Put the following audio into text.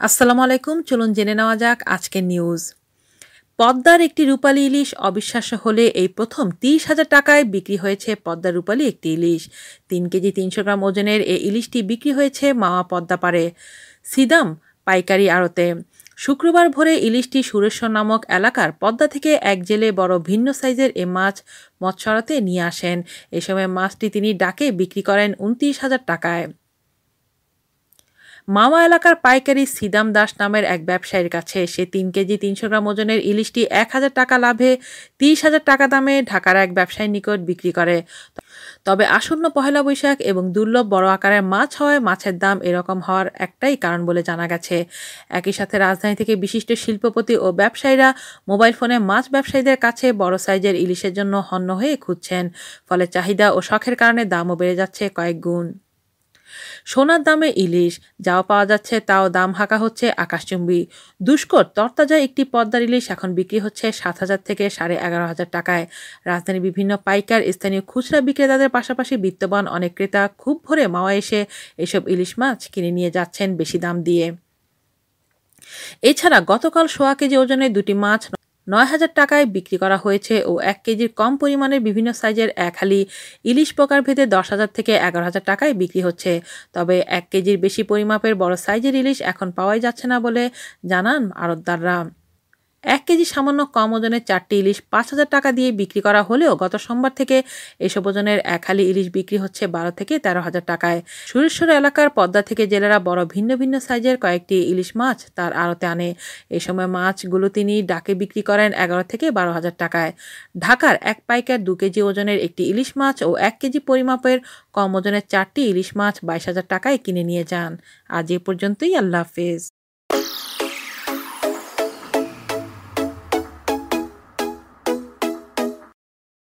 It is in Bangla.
আসসালামু আলাইকুম, চলুন জেনে নেওয়া যাক আজকের নিউজ পদ্মার একটি রূপালী ইলিশ অবিশ্বাস্য হলে এই প্রথম তিরিশ হাজার টাকায় বিক্রি হয়েছে পদ্মার রূপালী একটি ইলিশ। তিন কেজি তিনশো গ্রাম ওজনের এই ইলিশটি বিক্রি হয়েছে মাওয়া পদ্মা পারে সিদাম পাইকারি আড়তে। শুক্রবার ভোরে ইলিশটি সুরেশ্বর নামক এলাকার পদ্মা থেকে এক জেলে বড় ভিন্ন সাইজের এ মাছ মৎস্যরাতে নিয়ে আসেন। এ সময় মাছটি তিনি ডাকে বিক্রি করেন উনত্রিশ হাজার টাকায়। মামা এলাকার পাইকারি সিদাম দাস নামের এক ব্যবসায়ীর কাছে সে তিন কেজি তিনশো গ্রাম ওজনের ইলিশটি এক হাজার টাকা লাভে তিরিশ হাজার টাকা দামে ঢাকার এক ব্যবসায়ীর নিকট বিক্রি করে। তবে আসন্ন পহেলা বৈশাখ এবং দুর্লভ বড় আকারের মাছ হওয়ায় মাছের দাম এরকম হওয়ার একটাই কারণ বলে জানা গেছে। একই সাথে রাজধানী থেকে বিশিষ্ট শিল্পপতি ও ব্যবসায়ীরা মোবাইল ফোনে মাছ ব্যবসায়ীদের কাছে বড় সাইজের ইলিশের জন্য হন্য হয়ে খুঁজছেন। ফলে চাহিদা ও শখের কারণে দামও বেড়ে যাচ্ছে কয়েক গুণ। সোনার দামে ইলিশ, যাও পাওয়া যাচ্ছে তাও দাম হাঁকা হচ্ছে আকাশচুম্বী। দুষ্কর তরতাজা একটি পদ্মার ইলিশ এখন বিক্রি হচ্ছে সাত হাজার থেকে সাড়ে এগারো হাজার টাকায়। রাজধানীর বিভিন্ন পাইকার স্থানীয় খুচরা বিক্রেতাদের পাশাপাশি বিত্তবান অনেক ক্রেতা খুব ভরে মাওয়া এসে এসব ইলিশ মাছ কিনে নিয়ে যাচ্ছেন বেশি দাম দিয়ে। এছাড়া গতকাল সোয়া কেজি ওজনের দুটি মাছ নয় হাজার টাকায় বিক্রি করা হয়েছে ও এক কেজির কম পরিমাণের বিভিন্ন সাইজের এক হালি ইলিশ পোকার ভেদে দশ হাজার থেকে এগারো হাজার টাকায় বিক্রি হচ্ছে। তবে এক কেজির বেশি পরিমাপের বড় সাইজের ইলিশ এখন পাওয়াই যাচ্ছে না বলে জানান আড়তদাররা। এক কেজি সামান্য কম ওজনের চারটি ইলিশ পাঁচ হাজার টাকা দিয়ে বিক্রি করা হলেও গত সোমবার থেকে এসব ওজনের এক হালি ইলিশ বিক্রি হচ্ছে বারো থেকে তেরো হাজার টাকায়। সুরেশ্বর এলাকার পদ্মা থেকে জেলেরা বড় ভিন্ন ভিন্ন সাইজের কয়েকটি ইলিশ মাছ তার আড়তে আনে। এই সময় মাছগুলো তিনি ডাকে বিক্রি করেন এগারো থেকে বারো হাজার টাকায়। ঢাকার এক পাইকার দু কেজি ওজনের একটি ইলিশ মাছ ও এক কেজি পরিমাপের কম ওজনের চারটি ইলিশ মাছ বাইশ হাজার টাকায় কিনে নিয়ে যান। আজ এ পর্যন্তই, আল্লাহ হাফেজ।